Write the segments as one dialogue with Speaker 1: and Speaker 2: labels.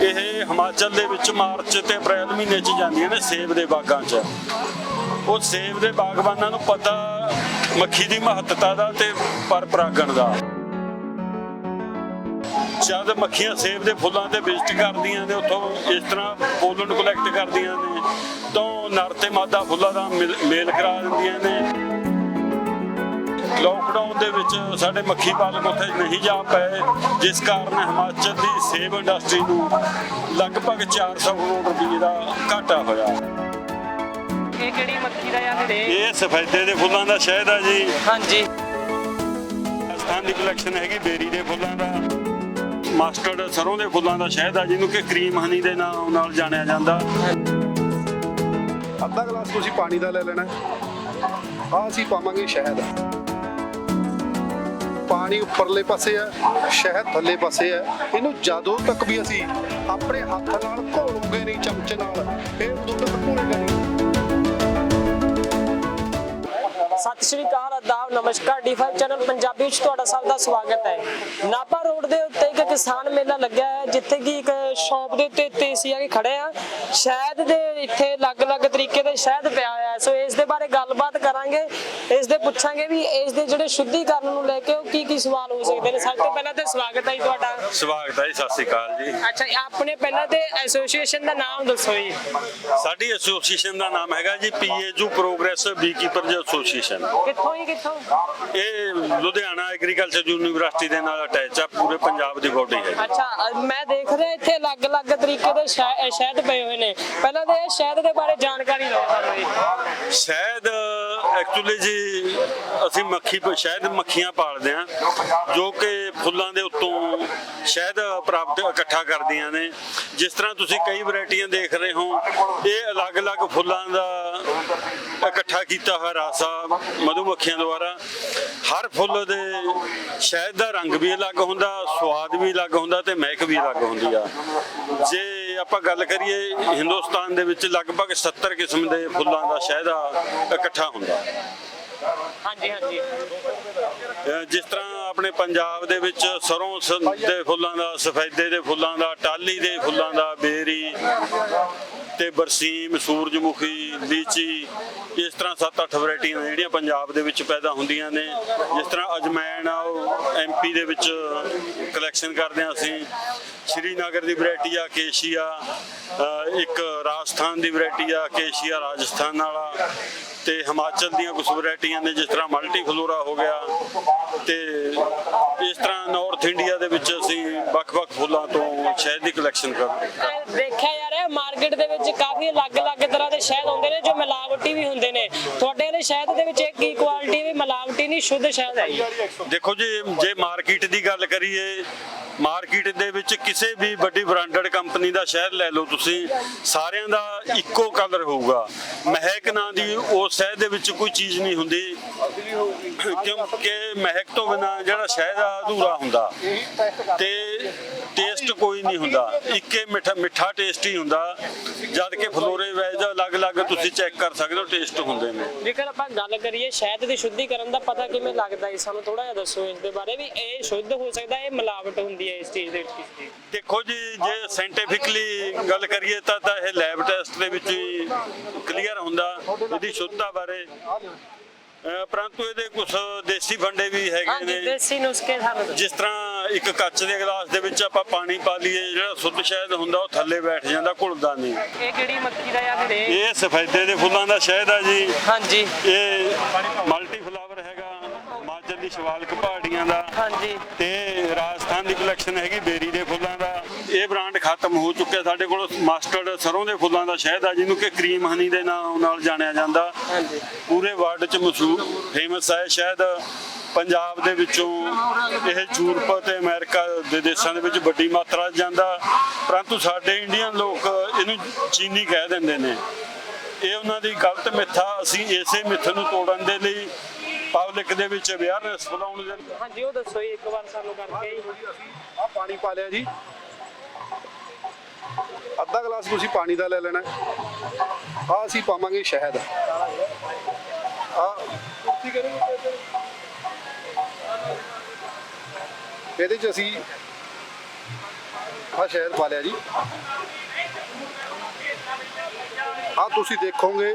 Speaker 1: ਇਹ ਹਿਮਾਚਲ ਦੇ ਵਿੱਚ ਮਾਰਚ ਤੇ ਅਪ੍ਰੈਲ ਮਹੀਨੇ 'ਚ ਜਾਂਦੀਆਂ ਨੇ ਸੇਬ ਦੇ ਬਾਗਾਂ 'ਚ। ਉਹ ਸੇਬ ਦੇ ਬਾਗਬਾਨਾਂ ਨੂੰ ਪਤਾ ਮੱਖੀ ਦੀ ਮਹੱਤਤਾ ਦਾ ਤੇ ਪਰ ਪਰਾਗਣ ਦਾ। ਜਦ ਮੱਖੀਆਂ ਸੇਬ ਦੇ ਫੁੱਲਾਂ ਤੇ ਵਿਜ਼ਿਟ ਕਰਦੀਆਂ ਨੇ, ਉੱਥੋਂ ਇਸ ਤਰ੍ਹਾਂ ਪੋਲਨ ਕਲੈਕਟ ਕਰਦੀਆਂ ਨੇ, ਤਾਂ ਨਰ ਤੇ ਮਾਦਾ ਫੁੱਲਾਂ ਦਾ ਮਿਲ- ਮੇਲ ਕਰਾ ਦਿੰਦੀਆਂ ਨੇ। ਲੋਕਡਾਊਨ ਦੇ ਵਿੱਚ ਸਾਡੇ ਮੱਖੀ ਪਾਲਕ ਉੱਥੇ ਨਹੀਂ ਜਾ ਪਏ ਜਿਸ ਕਾਰਨ ਹਿਮਾਚਲ ਦੀ ਸੇਬ ਇੰਡਸਟਰੀ ਨੂੰ ਲਗਭਗ 400 ਕਰੋੜ ਰੁਪਏ ਦਾ ਘਾਟਾ ਹੋਇਆ।
Speaker 2: ਇਹ ਕਿਹੜੀ ਮੱਖੀ ਦਾ ਯਾਰ ਵੀਰੇ
Speaker 1: ਇਹ ਸਫੈਦੇ ਦੇ ਫੁੱਲਾਂ ਦਾ ਸ਼ਹਿਦ ਆ ਜੀ।
Speaker 2: ਹਾਂਜੀ।
Speaker 1: ਰਾਜਸਥਾਨ ਦੀ ਕਲੈਕਸ਼ਨ ਹੈਗੀ ਬੇਰੀ ਦੇ ਫੁੱਲਾਂ ਦਾ। ਮਸਟਰਡ ਸਰੋਂ ਦੇ ਫੁੱਲਾਂ ਦਾ ਸ਼ਹਿਦ ਆ ਜਿਹਨੂੰ ਕਿ ਕਰੀਮ ਹਨੀ ਦੇ ਨਾਮ ਨਾਲ ਜਾਣਿਆ ਜਾਂਦਾ।
Speaker 3: ਅੱਧਾ ਗਲਾਸ ਤੁਸੀਂ ਪਾਣੀ ਦਾ ਲੈ ਲੈਣਾ ਆ ਅਸੀਂ ਪਾਵਾਂਗੇ ਸ਼ਹਿਦ। ਪਾਣੀ ਉੱਪਰਲੇ ਪਾਸੇ ਆ ਸ਼ਹਿਦ ਥੱਲੇ ਪਾਸੇ ਆ। ਇਹਨੂੰ ਜਦੋਂ ਤੱਕ ਵੀ ਅਸੀਂ ਆਪਣੇ ਹੱਥ ਨਾਲ ਘੋਲੂਗੇ ਨਹੀਂ ਚਮਚੇ ਨਾਲ ਇਹ ਉਦੋਂ ਤੱਕ ਘੋਲੇਗਾ ਨਹੀਂ।
Speaker 2: ਸਤਿ ਸ਼੍ਰੀ ਅਕਾਲ ਆਦਾਬ ਨਮਸਕਾਰ। ਡੀ5 ਚੈਨਲ ਪੰਜਾਬੀ ਵਿੱਚ ਤੁਹਾਡਾ ਸਭ ਦਾ ਸਵਾਗਤ ਹੈ। ਨਾਭਾ ਰੋਡ ਦੇ ਉੱਤੇ ਕਿਸਾਨ ਮੇਲਾ ਲੱਗਿਆ ਹੈ ਜਿੱਥੇ ਕਿ ਇੱਕ ਸ਼ਾਪ ਦੇ ਉੱਤੇ ਤੇਸੀ ਆ ਕੇ ਖੜੇ ਆ ਸ਼ਹਿਦ ਦੇ ਇੱਥੇ ਅਲੱਗ-ਅਲੱਗ ਤਰੀਕੇ ਦੇ ਸ਼ਹਿਦ ਪਿਆ ਹੋਇਆ ਹੈ। ਸੋ ਇਸ ਦੇ ਬਾਰੇ ਗੱਲਬਾਤ ਕਰਾਂਗੇ। ਇਸ ਦੇ ਪੁੱਛਾਂਗੇ ਵੀ ਇਸ ਦੇ ਜਿਹੜੇ ਸ਼ੁੱਧੀਕਰਨ ਨੂੰ ਲੈ ਕੇ ਉਹ ਕੀ ਕੀ ਸਵਾਲ ਹੋ ਸਕਦੇ ਨੇ। ਸਭ ਤੋਂ ਪਹਿਲਾਂ ਤਾਂ ਸਵਾਗਤ ਹੈ ਜੀ ਤੁਹਾਡਾ।
Speaker 1: ਸਵਾਗਤ ਹੈ ਜੀ ਸਤਿ ਸ੍ਰੀ ਅਕਾਲ ਜੀ।
Speaker 2: ਅੱਛਾ ਆਪਣੇ ਪਹਿਲਾਂ ਤੇ ਐਸੋਸੀਏਸ਼ਨ ਦਾ ਨਾਮ ਦੱਸੋ ਜੀ।
Speaker 1: ਸਾਡੀ ਐਸੋਸੀਏਸ਼ਨ ਦਾ ਨਾਮ ਹੈਗਾ ਜੀ ਪੀਏਜੂ ਪ੍ਰੋਗਰੈਸਿਵ ਬੀਕੀਪਰਜ਼ ਐਸੋਸੀਏਸ਼ਨ
Speaker 2: ਕਿੱਥੋਂ ਹੀ ਕਿੱਥੋਂ?
Speaker 1: ਇਹ ਲੁਧਿਆਣਾ ਐਗਰੀਕਲਚਰ ਯੂਨੀਵਰਸਿਟੀ ਦੇ ਨਾਲ ਅਟੈਚ ਆ ਪੂਰੇ ਪੰਜਾਬ ਦੀ ਬੋਡੀ ਹੈ
Speaker 2: ਅੱਛਾ ਅ, ਮੈਂ ਦੇਖ ਰਿਹਾ ਇੱਥੇ ਅਲੱਗ-ਅਲੱਗ ਤਰੀਕੇ ਦੇ ਸ਼ਹਿ- ਅ, ਸ਼ਹਿਦ ਪਏ ਹੋਏ ਨੇ। ਪਹਿਲਾਂ ਤਾਂ ਇਹ ਸ਼ਹਿਦ ਦੇ ਬਾਰੇ ਜਾਣਕਾਰੀ ਲਓ ਸਾਨੂੰ ਜੀ।
Speaker 1: ਐਕਚੁਅਲੀ ਜੀ ਅਸੀਂ ਮੱਖੀ ਸ਼ਹਿਦ ਮੱਖੀਆਂ ਪਾਲਦੇ ਆ ਜੋ ਕਿ ਫੁੱਲਾਂ ਦੇ ਉੱਤੋਂ ਸ਼ਹਿਦ ਪ੍ਰਾਪਤ ਇਕੱਠਾ ਕਰਦੀਆਂ ਨੇ। ਜਿਸ ਤਰ੍ਹਾਂ ਤੁਸੀਂ ਕਈ ਵੈਰਾਈਟੀਆਂ ਦੇਖ ਰਹੇ ਹੋ ਇਹ ਅਲੱਗ-ਅਲੱਗ ਫੁੱਲਾਂ ਦਾ ਇਕੱਠਾ ਕੀਤਾ ਹੋਇਆ ਰਸ ਆ ਮਧੂ ਮੱਖੀਆਂ ਦੁਆਰਾ। ਹਰ ਫੁੱਲ ਦੇ ਸ਼ਹਿਦ ਦਾ ਰੰਗ ਵੀ ਅਲੱਗ ਹੁੰਦਾ ਸਵਾਦ ਵੀ ਅਲੱਗ ਹੁੰਦਾ ਤੇ ਮਹਿਕ ਵੀ ਅਲੱਗ ਹੁੰਦੀ ਆ। ਜੇ ਆਪਾਂ ਗੱਲ ਕਰੀਏ ਹਿੰਦੁਸਤਾਨ ਦੇ ਵਿੱਚ ਲਗਭਗ 70 ਕਿਸਮ ਦੇ ਫੁੱਲਾਂ ਦਾ ਸ਼ਹਿਦ ਇਕੱਠਾ ਹੁੰਦਾ।
Speaker 2: ਹਾਂਜੀ ਹਾਂਜੀ।
Speaker 1: ਅਹ ਜਿਸ ਤਰ੍ਹਾਂ ਆਪਣੇ ਪੰਜਾਬ ਦੇ ਵਿੱਚ ਸਰੋਂ ਦੇ ਫੁੱਲਾਂ ਦਾ ਸਫੈਦੇ ਦੇ ਫੁੱਲਾਂ ਦਾ ਟਾਲੀ ਦੇ ਫੁੱਲਾਂ ਦਾ ਬੇਰੀ ਤੇ ਬਰਸੀਮ, ਸੂਰਜਮੁਖੀ, ਲੀਚੀ, ਇਸ ਤਰ੍ਹਾਂ 7-8 ਵੈਰਾਈਟੀਆਂ ਜਿਹੜੀਆਂ ਪੰਜਾਬ ਦੇ ਵਿੱਚ ਪੈਦਾ ਹੁੰਦੀਆਂ ਨੇ। ਜਿਸ ਤਰ੍ਹਾਂ ਅਜਮੈਨ ਆ, ਉਹ ਐਮਪੀ ਦੇ ਵਿੱਚ ਕਲੈਕਸ਼ਨ ਕਰਦੇ ਆ ਅਸੀਂ। ਸ਼੍ਰੀਨਗਰ ਦੀ ਵੈਰਾਈਟੀ ਆ, ਕੇਸ਼ੀਆ। ਇੱਕ ਰਾਜਸਥਾਨ ਦੀ ਵੈਰਾਈਟੀ ਆ, ਕੇਸ਼ੀਆ ਰਾਜਸਥਾਨ ਵਾਲਾ। ਤੇ ਹਿਮਾਚਲ ਦੀਆਂ ਕੁਝ ਵੈਰਾਈਟੀਆਂ ਨੇ ਜਿਸ ਤਰ੍ਹਾਂ ਮਲਟੀ ਫਲੋਰਾ ਹੋ ਗਿਆ ਤੇ ਇਸ ਤਰ੍ਹਾਂ ਨਾਰਥ ਇੰਡੀਆ ਦੇ ਵਿੱਚ ਅਸੀਂ ਵੱਖ-ਵੱਖ ਫੁੱਲਾਂ ਤੋਂ ਸ਼ਹਿਦ ਦੀ ਕਲੈਕਸ਼ਨ ਕਰਦੇ
Speaker 2: ਦੇਖਿਆ ਯਾਰ ਇਹ ਮਾਰਕੀਟ ਦੇ ਵਿੱਚ ਕਾਫੀ ਅਲੱਗ-ਅਲੱਗ ਤਰ੍ਹਾਂ ਦੇ ਸ਼ਹਿਦ ਹੁੰਦੇ ਨੇ ਜੋ ਮਿਲਾਵਟੀ ਵੀ ਹੁੰਦੇ ਨੇ। ਤੁਹਾਡੇ ਵਾਲੇ ਸ਼ਹਿਦ ਦੇ ਵਿੱਚ ਇੱਕ ਹੀ ਕੁਆਲਿਟੀ ਵੀ ਮਿਲਾਵਟੀ ਨਹੀਂ ਸ਼ੁੱਧ ਸ਼ਹਿਦ ਹੈ ਜੀ।
Speaker 1: ਦੇਖੋ ਜੀ ਜੇ ਮਾਰਕੀਟ ਦੀ ਗੱਲ ਕਰੀਏ ਮਾਰਕੀਟ ਦੇ ਵਿੱਚ ਕਿਸੇ ਵੀ ਵੱਡੀ ਬ੍ਰਾਂਡਡ ਕੰਪਨੀ ਦਾ ਸ਼ਹਿਦ ਲੈ ਲਓ ਤੁਸੀਂ ਸਾਰਿਆਂ ਦਾ ਇੱਕੋ ਕਲਰ ਹੋਊਗਾ। ਮਹਿਕ ਨਾਂ ਦੀ ਉਸ ਸ਼ਹਿਦ ਦੇ ਵਿੱਚ ਕੋਈ ਚੀਜ਼ ਨਹੀਂ ਹੁੰਦੀ, ਕਿਉਂਕਿ ਮਹਿਕ ਤੋਂ ਬਿਨਾ ਜਿਹੜਾ ਸ਼ਹਿਦ ਆ, ਅਧੂਰਾ ਹੁੰਦਾ। ਤੇ ਟੇਸਟ ਕੋਈ ਨਹੀਂ ਹੁੰਦਾ। ਇੱਕੇ ਮਿੱਠਾ ਮਿੱਠਾ ਟੇਸਟ ਹੀ ਹੁੰਦਾ। ਜਦ ਕਿ ਫਲੋਰੇ ਵੈਜ ਅਲੱਗ-ਅਲੱਗ ਤੁਸੀਂ ਚੈੱਕ ਕਰ ਸਕਦੇ ਹੋ ਟੇਸਟ ਹੁੰਦੇ ਨੇ।
Speaker 2: ਜੇਕਰ ਆਪਾਂ ਗੱਲ ਕਰੀਏ ਸ਼ਹਿਦ ਦੀ ਸ਼ੁੱਧੀਕਰਨ ਦਾ ਪਤਾ ਕਿਵੇਂ ਲੱਗਦਾ ਹੈ ਸਾਨੂੰ ਥੋੜਾ ਜਿਹਾ ਦੱਸੋ ਇਸ ਦੇ ਬਾਰੇ ਵੀ। ਇਹ ਸ਼ੁੱਧ ਹੋ ਸਕਦਾ ਇਹ ਮਿਲਾਵਟ ਹੁੰਦੀ ਹੈ ਇਸ ਚੀਜ਼ ਦੇ ਵਿੱਚ
Speaker 1: ਦੇਖੋ ਜੀ ਜੇ ਸਾਇੰਟੀਫਿਕਲੀ ਗੱਲ ਕਰੀਏ ਤਾਂ ਤਾਂ ਇਹ ਲੈਬ ਟੈਸਟ ਦੇ ਵਿੱਚ ਹੀ ਕਲੀਅਰ ਹੁੰਦਾ ਇਹਦੀ ਸ਼ੁੱਧਤਾ ਬਾਰੇ। ਪਰੰਤੂ ਇਹਦੇ ਕੁਝ ਦੇਸੀ ਫੰਡੇ ਵੀ ਹੈਗੇ ਨੇ।
Speaker 2: ਦੇਸੀ ਨੁਸਖੇ ਸਾਨੂੰ।
Speaker 1: ਜਿਸ ਤਰ੍ਹਾਂ ਇੱਕ ਕੱਚ ਦੇ ਗਲਾਸ ਦੇ ਵਿੱਚ ਆਪਾਂ ਪਾਣੀ ਪਾ ਲਈਏ ਜਿਹੜਾ ਸ਼ੁੱਧ ਸ਼ਹਿਦ ਹੁੰਦਾ ਉਹ ਥੱਲੇ ਬੈਠ ਜਾਂਦਾ ਘੁਲਦਾ ਨਹੀਂ।
Speaker 2: ਇਹ ਕਿਹੜੀ ਮੱਖੀ ਦਾ ਯਾਰ ਵੀਰੇ
Speaker 1: ਇਹ? ਸਫੈਦੇ ਦੇ ਫੁੱਲਾਂ ਦਾ ਸ਼ਹਿਦ ਆ ਜੀ।
Speaker 2: ਹਾਂਜੀ।
Speaker 1: ਇਹ ਮਲਟੀ ਫਲਾਵਰ ਹੈਗਾ ਹਿਮਾਚਲ ਦੀ ਸ਼ਿਵਾਲਕ ਪਹਾੜੀਆਂ ਦਾ।
Speaker 2: ਹਾਂਜੀ।
Speaker 1: ਤੇ ਰਾਜਸਥਾਨ ਦੀ ਕਲੈਕਸ਼ਨ ਹੈਗੀ ਬੇਰੀ ਦੇ ਫੁੱਲਾਂ ਦਾ। ਇਹ ਬ੍ਰਾਂਡ ਖਤਮ ਹੋ ਚੁੱਕਿਆ ਸਾਡੇ ਕੋਲ ਮਸਟਰਡ ਸਰੋਂ ਦੇ ਫੁੱਲਾਂ ਦਾ ਸ਼ਹਿਦ ਆ ਜਿਹਨੂੰ ਕਿ ਕਰੀਮ ਹਨੀ ਦੇ ਨਾਮ ਨਾਲ ਜਾਣਿਆ ਜਾਂਦਾ।
Speaker 2: ਹਾਂਜੀ।
Speaker 1: ਪੂਰੇ ਵਰਲਡ 'ਚ ਮਸ਼ਹੂਰ ਫੇਮਸ ਹੈ ਸ਼ਹਿਦ। ਪੰਜਾਬ ਦੇ ਵਿੱਚੋਂ ਇਹ ਯੂਰਪ ਤੇ ਅਮਰੀਕਾ ਦੇ ਦੇਸ਼ਾਂ ਦੇ ਵਿੱਚ ਵੱਡੀ ਮਾਤਰਾ ਜਾਂਦਾ ਪਰੰਤੂ ਸਾਡੇ ਇੰਡੀਅਨ ਲੋਕ ਇਹਨੂੰ ਚੀਨੀ ਕਹਿ ਦਿੰਦੇ ਨੇ। ਇਹ ਉਹਨਾਂ ਦੀ ਗਲਤ ਮਿੱਥ ਅਸੀਂ ਇਸੇ ਮਿੱਥ ਨੂੰ ਤੋੜਨ ਦੇ ਲਈ ਪਬਲਿਕ ਦੇ ਵਿੱਚ ਅਵੇਅਰਨੈਸ ਫੈਲਾਉਣ ਦੇ
Speaker 2: ਹਾਂਜੀ ਉਹ ਦੱਸੋ ਇੱਕ ਵਾਰ ਸਾਨੂੰ ਕਰਕੇ।
Speaker 3: ਆ ਪਾਣੀ ਪਾ ਲਿਆ ਜੀ। ਅੱਧਾ ਗਲਾਸ ਤੁਸੀਂ ਪਾਣੀ ਦਾ ਲੈ ਲੈਣਾ। ਆ ਅਸੀਂ ਪਾਵਾਂਗੇ ਸ਼ਹਿਦ। ਆ ਕੀ ਕਰੋਗੇ ਇਹਦੇ ਚ ਅਸੀਂ ਆ ਸ਼ਹਿਦ ਪਾ ਲਿਆ ਜੀ। ਆ ਤੁਸੀਂ ਦੇਖੋਗੇ,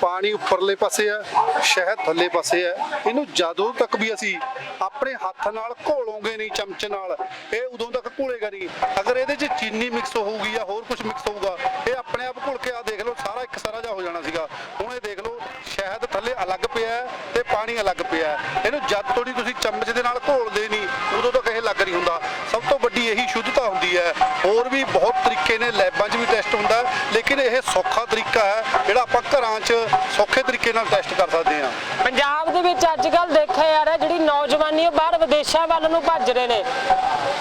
Speaker 3: ਪਾਣੀ ਉੱਪਰਲੇ ਪਾਸੇ ਆ, ਸ਼ਹਿਦ ਥੱਲੇ ਪਾਸੇ ਆ। ਇਹਨੂੰ ਜਦੋਂ ਤੱਕ ਵੀ ਅਸੀਂ ਆਪਣੇ ਹੱਥ ਨਾਲ ਘੋਲੋਗੇ ਨਹੀਂ ਚਮਚ ਨਾਲ, ਇਹ ਉਦੋਂ ਤੱਕ ਘੁਲੇਗਾ ਨਹੀਂ। ਅਗਰ ਇਹਦੇ 'ਚ ਚੀਨੀ ਮਿਕਸ ਹੋਊਗੀ ਜਾਂ ਹੋਰ ਕੁਝ ਮਿਕਸ ਹੋਊਗਾ, ਇਹ ਆਪਣੇ ਆਪ ਘੁਲ ਕੇ ਆ ਦੇਖ ਲਓ, ਸਾਰਾ ਇੱਕ ਸਾਰਾ ਜਿਹਾ ਹੋ ਜਾਣਾ ਸੀਗਾ। ਹੁਣ ਇਹ ਦੇਖ ਲਓ, ਸ਼ਹਿਦ ਥੱਲੇ ਅਲੱਗ ਪਿਆ ਹੈ ਤੇ ਪਾਣੀ ਅਲੱਗ ਪਿਆ ਇਹਨੂੰ ਜਦ ਤੋੜੀ ਤੁਸੀਂ ਹੈ ਹੋਰ ਵੀ ਬਹੁਤ ਤਰੀਕੇ ਨੇ ਲੈਬਾਂ 'ਚ ਵੀ ਟੈਸਟ ਹੁੰਦਾ ਹੈ, ਲੇਕਿਨ ਇਹ ਸੌਖਾ ਤਰੀਕਾ ਹੈ ਜਿਹੜਾ ਆਪਾਂ ਘਰਾਂ 'ਚ ਸੌਖੇ ਤਰੀਕੇ ਨਾਲ ਟੈਸਟ ਕਰ ਸਕਦੇ ਹਾਂ।
Speaker 2: ਪੰਜਾਬ ਦੇ ਵਿੱਚ ਅੱਜ ਕੱਲ ਦੇਖਿਆ ਜਾ ਰਿਹਾ ਜਿਹੜੀ ਨੌਜਵਾਨੀ ਉਹ ਬਾਹਰ ਵਿਦੇਸ਼ਾਂ ਵੱਲ ਨੂੰ ਭੱਜ ਰਹੇ ਨੇ।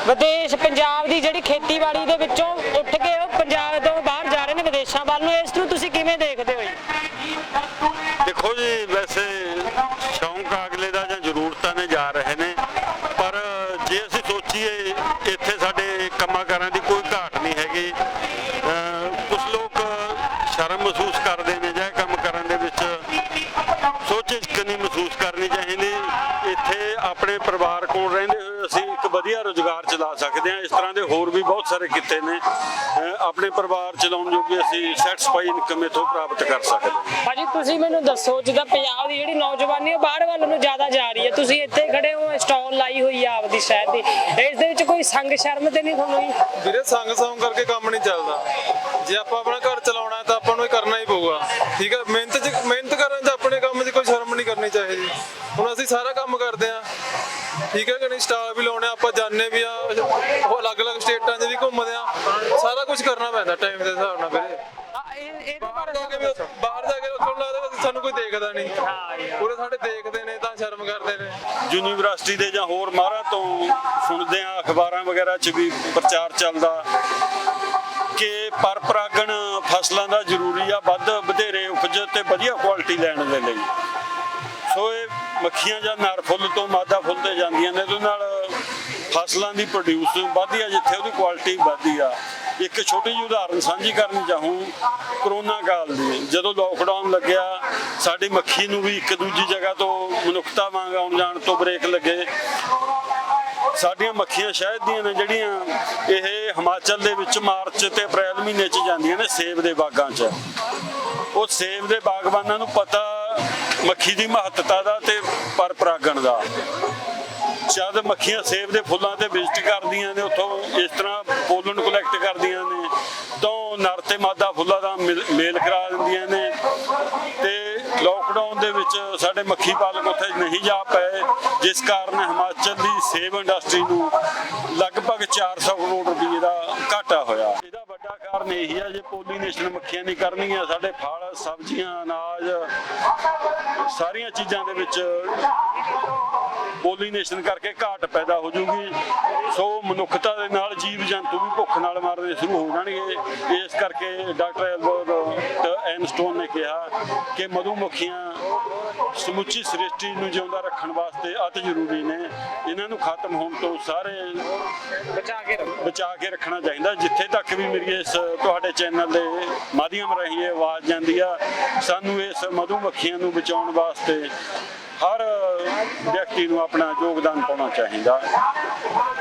Speaker 2: ਵਿਦੇਸ਼ ਪੰਜਾਬ ਦੀ ਜਿਹੜੀ ਖੇਤੀਬਾੜੀ ਦੇ ਵਿੱਚੋਂ ਉੱਠ ਕੇ ਉਹ ਪੰਜਾਬ ਤੋਂ ਬਾਹਰ ਜਾ ਰਹੇ ਨੇ ਵਿਦੇਸ਼ਾਂ ਵੱਲ ਨੂੰ। ਇਸ ਨੂੰ ਤੁਸੀਂ ਕਿਵੇਂ ਦੇਖਦੇ ਹੋ ਜੀ?
Speaker 1: ਦੇਖੋ ਜੀ ਸੋਚੀਏ, ਇੱਥੇ ਸਾਡੇ ਕੰਮਾਂ ਕਾਰਾਂ ਦੀ ਕੋਈ ਘਾਟ ਨਹੀਂ ਹੈਗੀ। ਕੁਝ ਲੋਕ ਸ਼ਰਮ ਮਹਿਸੂਸ ਕਰਦੇ ਨੇ ਜਾਂ ਕੰਮ ਕਰਨ ਦੇ ਵਿੱਚ। ਸੋਚ ਨਹੀਂ ਮਹਿਸੂਸ ਕਰਨੀ ਚਾਹੀਦੀ। ਇੱਥੇ ਆਪਣੇ ਪਰਿਵਾਰ ਕੋਲ ਰਹਿੰਦੇ ਵਧੀਆ ਰੋਜ਼ਗਾਰ ਚਲਾ ਸਕਦੇ ਹਾਂ। ਇਸ ਤਰ੍ਹਾਂ ਦੇ ਹੋਰ ਵੀ ਬਹੁਤ ਸਾਰੇ ਕਿੱਤੇ ਨੇ। ਆਪਣੇ ਪਰਿਵਾਰ ਚਲਾਉਣ ਜੋਗੇ ਅਸੀਂ ਸੈਟੀਸਫਾਈ ਇਨਕਮ ਇਥੋਂ ਪ੍ਰਾਪਤ ਕਰ ਸਕਦੇ ਹਾਂ।
Speaker 2: ਭਾਜੀ ਤੁਸੀਂ ਮੈਨੂੰ ਦੱਸੋ ਜਿੱਦਾਂ ਪੰਜਾਬ ਦੀ ਜਿਹੜੀ ਨੌਜਵਾਨੀ ਉਹ ਬਾਹਰ ਵੱਲ ਨੂੰ ਜ਼ਿਆਦਾ ਜਾ ਰਹੀ ਹੈ। ਤੁਸੀਂ ਇੱਥੇ ਖੜੇ ਹੋ ਸਟਾਲ ਲਾਈ ਹੋਈ ਆ ਆਪਦੀ ਸ਼ਹਿਰ ਦੀ। ਇਸ ਦੇ ਵਿੱਚ ਕੋਈ ਸੰਗ ਸ਼ਰਮ ਤੇ ਨਹੀਂ ਤੁਹਾਨੂੰ
Speaker 4: ਵੀਰੇ ਸੰਗ ਸੰਗ ਕਰਕੇ ਕੰਮ ਨਹੀਂ ਚੱਲਦਾ। ਜੇ ਆਪਾਂ ਆਪਣਾ ਘਰ ਚਲਾਉਣਾ ਹੈ ਤਾਂ ਆਪਾਂ ਨੂੰ ਇਹ ਕਰਨਾ ਹੀ ਪਊਗਾ। ਠੀਕ ਹੈ ਮਿਹਨਤ ਚ ਠੀਕ ਹੈ ਕਿ ਨਹੀਂ? ਸਟਾਰ ਵੀ ਲਾਉਣੇ ਆਪਾਂ ਜਾਣੇ ਵੀ ਆ ਉਹ ਅਲੱਗ-ਅਲੱਗ ਸਟੇਟਾਂ 'ਚ ਵੀ ਘੁੰਮਦੇ ਆ। ਸਾਰਾ ਕੁਝ ਕਰਨਾ ਪੈਂਦਾ ਟਾਈਮ ਦੇ ਹਿਸਾਬ ਨਾਲ ਵੀਰੇ। ਬਾਹਰ ਜਾ ਕੇ ਵੀ ਬਾਹਰ ਜਾ ਕੇ ਤੁਹਾਨੂੰ ਲੱਗਦਾ ਵੀ ਸਾਨੂੰ ਕੋਈ ਦੇਖਦਾ ਨਹੀਂ। ਪੂਰੇ ਸਾਡੇ ਦੇਖਦੇ ਨੇ ਤਾਂ ਸ਼ਰਮ ਕਰਦੇ ਨੇ।
Speaker 1: ਯੂਨੀਵਰਸਿਟੀ ਦੇ ਜਾਂ ਹੋਰ ਮਾਹਰਾਂ ਤੋਂ ਸੁਣਦੇ ਆ ਅਖਬਾਰਾਂ ਵਗੈਰਾ 'ਚ ਵੀ ਪ੍ਰਚਾਰ ਚੱਲਦਾ। ਕਿ ਪਰਪਰਾਗਣ ਫਸਲਾਂ ਦਾ ਜ਼ਰੂਰੀ ਆ ਵੱਧ ਵਧੇਰੇ ਉਪਜ ਤੇ ਵਧੀਆ ਕੁਆਲਿਟੀ ਲੈਣ ਦੇ ਲਈ। ਸੋ ਇਹ ਮੱਖੀਆਂ ਜਾਂ ਨਰ ਫੁੱਲ ਤੋਂ ਮਾਦਾ ਫੁੱਲ ਤੇ ਜਾਂਦੀਆਂ ਨੇ ਉਹਦੇ ਨਾਲ ਫਸਲਾਂ ਦੀ ਪ੍ਰੋਡਿਊਸ ਵਧਦੀ ਆ, ਜਿੱਥੇ ਉਹਦੀ ਕੁਆਲਿਟੀ ਵਧਦੀ ਆ। ਇੱਕ ਛੋਟੀ ਜਿਹੀ ਉਦਾਹਰਨ ਸਾਂਝੀ ਕਰਨੀ ਚਾਹੂੰ, ਕਰੋਨਾ ਕਾਲ ਦੀ। ਜਦੋਂ ਲੋਕਡਾਊਨ ਲੱਗਿਆ, ਸਾਡੀ ਮੱਖੀ ਨੂੰ ਵੀ ਇੱਕ ਦੂਜੀ ਜਗ੍ਹਾ ਤੋਂ ਮਨੁੱਖਤਾ ਵਾਂਗ ਆਉਣ ਜਾਣ ਤੋਂ ਬ੍ਰੇਕ ਲੱਗੇ। ਸਾਡੀਆਂ ਮੱਖੀਆਂ ਸ਼ਹਿਦ ਦੀਆਂ ਨੇ, ਜਿਹੜੀਆਂ ਇਹ ਹਿਮਾਚਲ ਦੇ ਵਿੱਚ ਮਾਰਚ ਤੇ ਅਪ੍ਰੈਲ ਮਹੀਨੇ 'ਚ ਜਾਂਦੀਆਂ ਨੇ ਸੇਬ ਦੇ ਬਾਗਾਂ 'ਚ। ਉਹ ਸੇਬ ਦੇ ਬਾਗਬਾਨਾਂ ਨੂੰ ਪਤਾ ਮੱਖੀ ਦੀ ਮਹੱਤਤਾ ਦਾ ਤੇ ਪਰਪਰਾਗਣ ਦਾ। ਜਦ ਮੱਖੀਆਂ ਸੇਬ ਦੇ ਫੁੱਲਾਂ ਤੇ ਵਿਜ਼ਿਟ ਕਰਦੀਆਂ ਨੇ, ਉੱਥੋਂ ਇਸ ਤਰ੍ਹਾਂ ਪੋਲਨ ਕਲੈਕਟ ਕਰਦੀਆਂ ਨੇ, ਤਾਂ ਨਰ ਤੇ ਮਾਦਾ ਫੁੱਲਾਂ ਦਾ ਮਿਲ- ਮੇਲ ਕਰਾ ਦਿੰਦੀਆਂ ਨੇ ਤੇ ਲੋਕਡਾਊਨ ਦੇ ਵਿੱਚ ਸਾਡੇ ਮੱਖੀ ਪਾਲਕ ਉੱਥੇ ਨਹੀਂ ਜਾ ਪਏ, ਜਿਸ ਕਾਰਨ ਹਿਮਾਚਲ ਦੀ ਸੇਬ ਇੰਡਸਟਰੀ ਨੂੰ ਲਗਭਗ 400 ਕਰੋੜ ਰੁਪਏ ਦਾ ਘਾਟਾ ਹੋਇਆ ਇਹਦਾ ਵੱਡਾ ਕਾਰਨ ਇਹੀ ਹੈ ਜੇ ਪੋਲੀਨੇਸ਼ਨ ਮੱਖੀਆਂ ਨਹੀਂ ਕਰਨਗੀਆਂ ਸਾਡੇ ਫਲ, ਸਬਜ਼ੀਆਂ, ਅਨਾਜ, ਸਾਰੀਆਂ ਚੀਜ਼ਾਂ ਦੇ ਵਿੱਚ ਪੋਲੀਨੇਸ਼ਨ ਕਰਕੇ ਘਾਟ ਪੈਦਾ ਹੋ ਜੂਗੀ ਸੋ ਮਨੁੱਖਤਾ ਦੇ ਨਾਲ ਜੀਵ ਜੰਤੂ ਵੀ ਭੁੱਖ ਨਾਲ ਮਰਨੇ ਸ਼ੁਰੂ ਹੋ ਜਾਣਗੇ। ਇਸ ਕਰਕੇ ਡਾਕਟਰ ਐਲਬਰਟ ਐਨਸਟੋਨ ਨੇ ਕਿਹਾ ਕਿ ਮਧੂ ਮੱਖੀਆਂ ਸਮੁੱਚੀ ਸ੍ਰਿਸ਼ਟੀ ਨੂੰ ਜਿਉਂਦਾ ਰੱਖਣ ਵਾਸਤੇ ਅਤ ਜ਼ਰੂਰੀ ਨੇ। ਇਹਨਾਂ ਨੂੰ ਖਤਮ ਹੋਣ ਤੋਂ ਸਾਰੇ
Speaker 2: ਬਚਾ ਕੇ ਰੱਖੋ।
Speaker 1: ਬਚਾ ਕੇ ਰੱਖਣਾ ਚਾਹੀਦਾ। ਜਿੱਥੇ ਤੱਕ ਵੀ ਮੇਰੀ ਇਸ ਤੁਹਾਡੇ ਚੈਨਲ ਦੇ ਮਾਧਿਅਮ ਰਾਹੀਂ ਇਹ ਆਵਾਜ਼ ਜਾਂਦੀ ਆ ਸਾਨੂੰ ਇਸ ਮਧੂ ਮੱਖੀਆਂ ਨੂੰ ਬਚਾਉਣ ਵਾਸਤੇ ਹਰ ਵਿਅਕਤੀ ਨੂੰ ਆਪਣਾ ਯੋਗਦਾਨ ਪਾਉਣਾ ਚਾਹੀਦਾ।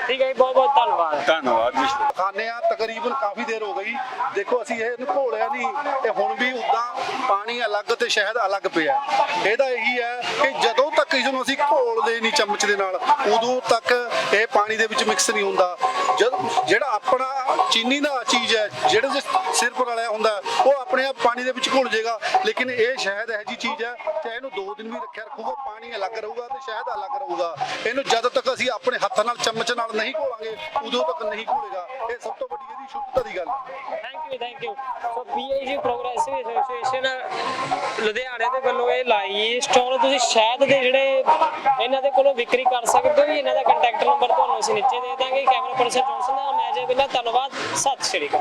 Speaker 2: ਠੀਕ ਹੈ ਜੀ ਬਹੁਤ ਬਹੁਤ ਧੰਨਵਾਦ।
Speaker 1: ਧੰਨਵਾਦ ਜੀ।
Speaker 3: ਖਾਣੇ ਆ ਤਕਰੀਬਨ ਕਾਫੀ ਦੇਰ ਹੋ ਗਈ। ਦੇਖੋ ਅਸੀਂ ਇਹ ਇਹਨੂੰ ਘੋਲਿਆ ਨਹੀਂ ਇਹ ਹੁਣ ਵੀ ਉਦਾਂ ਪਾਣੀ ਅਲੱਗ ਤੇ ਸ਼ਹਿਦ ਅਲੱਗ ਪਿਆ। ਇਹਦਾ ਇਹੀ ਹੈ ਕਿ ਜਦੋਂ ਤੱਕ ਇਸ ਨੂੰ ਅਸੀਂ ਘੋਲਦੇ ਨਹੀਂ ਚਮਚ ਦੇ ਨਾਲ ਉਦੋਂ ਤੱਕ ਇਹ ਪਾਣੀ ਦੇ ਵਿੱਚ ਮਿਕਸ ਨਹੀਂ ਹੁੰਦਾ। ਜਦ ਜਿਹੜਾ ਆਪਣਾ ਚੀਨੀ ਦਾ ਚੀਜ਼ ਹੈ, ਜਿਹੜੇ ਦੇ ਸਿਰ ਪਰ ਰਲਿਆ ਹੁੰਦਾ, ਉਹ ਆਪਣੇ ਆਪ ਪਾਣੀ ਦੇ ਵਿੱਚ ਘੁਲ ਜਾਏਗਾ। ਲੇਕਿਨ ਇਹ ਸ਼ਹਿਦ ਇਹੋ ਜੀ ਚੀਜ਼ ਹੈ ਚਾਹੇ ਇਹਨੂੰ 2 ਦਿਨ ਵੀ ਰੱਖਿਆ ਰੱਖੂਗਾ, ਪਾਣੀ ਅਲੱਗ ਰਹੂਗਾ ਤੇ ਸ਼ਹਿਦ ਅਲੱਗ ਰਹੂਗਾ। ਇਹਨੂੰ ਜਦ ਤੱਕ ਅਸੀਂ ਆਪਣੇ ਹੱਥ ਨਾਲ, ਚਮਚ ਨਾਲ ਨਹੀਂ ਘੋਲਾਂਗੇ, ਉਦੋਂ ਤੱਕ ਨਹੀਂ ਘੁਲੇਗਾ। ਇਹ ਸਭ ਤੋਂ ਵੱਡੀ ਇਹਦੀ ਸ਼ੁੱਧਤਾ ਦੀ ਗੱਲ। ਹੈ
Speaker 2: thank you thank you so PAG progressive association ਲੁਧਿਆਣੇ ਦੇ ਵੱਲੋਂ ਇਹ ਲਾਈ ਸਟਾਲ ਤੁਸੀਂ ਸ਼ਾਇਦ ਦੇ ਜਿਹੜੇ ਇਹਨਾਂ ਦੇ ਕੋਲੋਂ ਵਿਕਰੀ ਕਰ ਸਕਦੇ ਹੋ ਇਹਨਾਂ ਦਾ ਕੰਟੈਕਟ ਨੰਬਰ ਤੁਹਾਨੂੰ ਅਸੀਂ ਨੀਚੇ ਦੇ ਦਾਂਗੇ। ਕੈਮਰਾ ਪਰਸਨ ਜੌਨਸਨ ਦਾ ਮੈਂ ਅਜੇ ਬਿੱਲਾ ਧੰਨਵਾਦ। ਸਤਿ ਸ਼੍ਰੀ ਅਕਾਲ।